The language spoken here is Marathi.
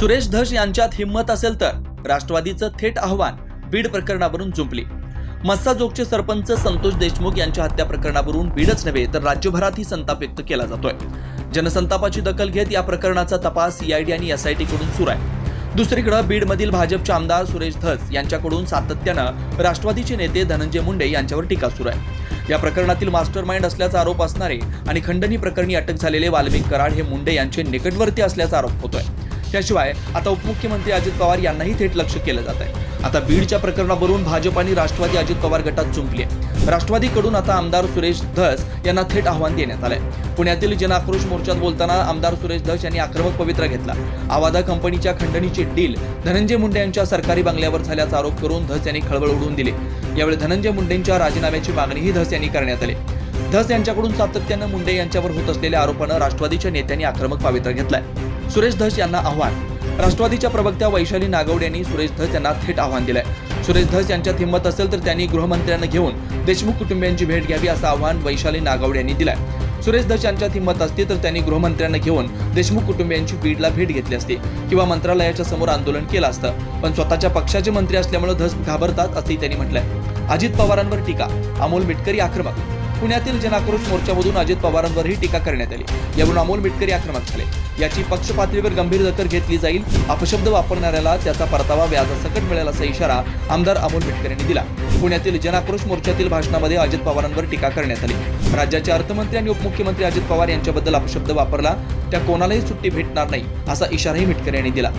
सुरेश धस यांच्यात हिंमत असेल तर राष्ट्रवादीचं थेट आव्हान बीड प्रकरणावरून जुंपली. मस्साजोगचे सरपंच संतोष देशमुख यांच्या हत्या प्रकरणावरून बीडच नव्हे तर राज्यभरातही संताप व्यक्त केला जातोय. जनसंतापाची दखल घेत या प्रकरणाचा तपास सीआयडी आणि एसआयटी कडून सुरू आहे. दुसरीकडे बीडमधील भाजपचे आमदार सुरेश धस यांच्याकडून सातत्यानं राष्ट्रवादीचे नेते धनंजय मुंडे यांच्यावर टीका सुरू आहे. या प्रकरणातील मास्टर माइंड असल्याचा आरोप असणारे आणि खंडणी प्रकरणी अटक झालेले वाल्मिक कराड हे मुंडे यांचे निकटवर्ती असल्याचा आरोप होतोय. त्याशिवाय आता उपमुख्यमंत्री अजित पवार यांनाही थेट लक्ष केलं जात आहे. आता बीडच्या प्रकरणावरून भाजप आणि राष्ट्रवादी अजित पवार गटात चुंपली आहे. राष्ट्रवादीकडून आता आमदार सुरेश धस यांना थेट आव्हान देण्यात आलंय. पुण्यातील जन आक्रोश मोर्चात बोलताना आमदार सुरेश धस यांनी आक्रमक पवित्रा घेतला. आवादा कंपनीच्या खंडणीची डील धनंजय मुंडे यांच्या सरकारी बंगल्यावर झाल्याचा आरोप करून धस यांनी खळबळ उडवून दिली. यावेळी धनंजय मुंडेंच्या राजीनाम्याची मागणीही धस यांनी करण्यात आली. धस यांच्याकडून सातत्यानं मुंडे यांच्यावर होत असलेल्या आरोपानं राष्ट्रवादीच्या नेत्यांनी आक्रमक पवित्रा घेतलाय. सुरेश धस यांना आव्हान. राष्ट्रवादीच्या प्रवक्त्या वैशाली नागवडे यांनी सुरेश धस यांना थेट आव्हान दिलंय. सुरेश धस यांच्यात हिंमत असेल तर त्यांनी गृहमंत्र्यांना घेऊन देशमुख कुटुंबियांची भेट घ्यावी असं आव्हान वैशाली नागवडे यांनी दिलंय. सुरेश धस यांच्यात हिंमत असती तर त्यांनी गृहमंत्र्यांना घेऊन देशमुख कुटुंबियांची बीडला भेट घेतली असती किंवा मंत्रालयाच्या समोर आंदोलन केलं असतं. पण स्वतःच्या पक्षाचे मंत्री असल्यामुळे धस घाबरतात असंही त्यांनी म्हटलंय. अजित पवारांवर टीका. अमोल मिटकरी आक्रमक पुण्यातील जनाक्रोश मोर्चामधून अजित पवारांवरही टीका करण्यात आली. यावरून अमोल मिटकरी आक्रमक झाले. याची पक्ष पातळीवर गंभीर दखल घेतली जाईल. अपशब्द वापरणाऱ्याला त्याचा परतावा व्याजासकट मिळेल असा इशारा आमदार अमोल मिटकर यांनी दिला. पुण्यातील जनाक्रोश मोर्चातील भाषणामध्ये अजित पवारांवर टीका करण्यात आली. राज्याचे अर्थमंत्री आणि उपमुख्यमंत्री अजित पवार यांच्याबद्दल अपशब्द वापरला. त्या कोणालाही सुट्टी भेटणार नाही असा इशाराही मिटकर यांनी दिला.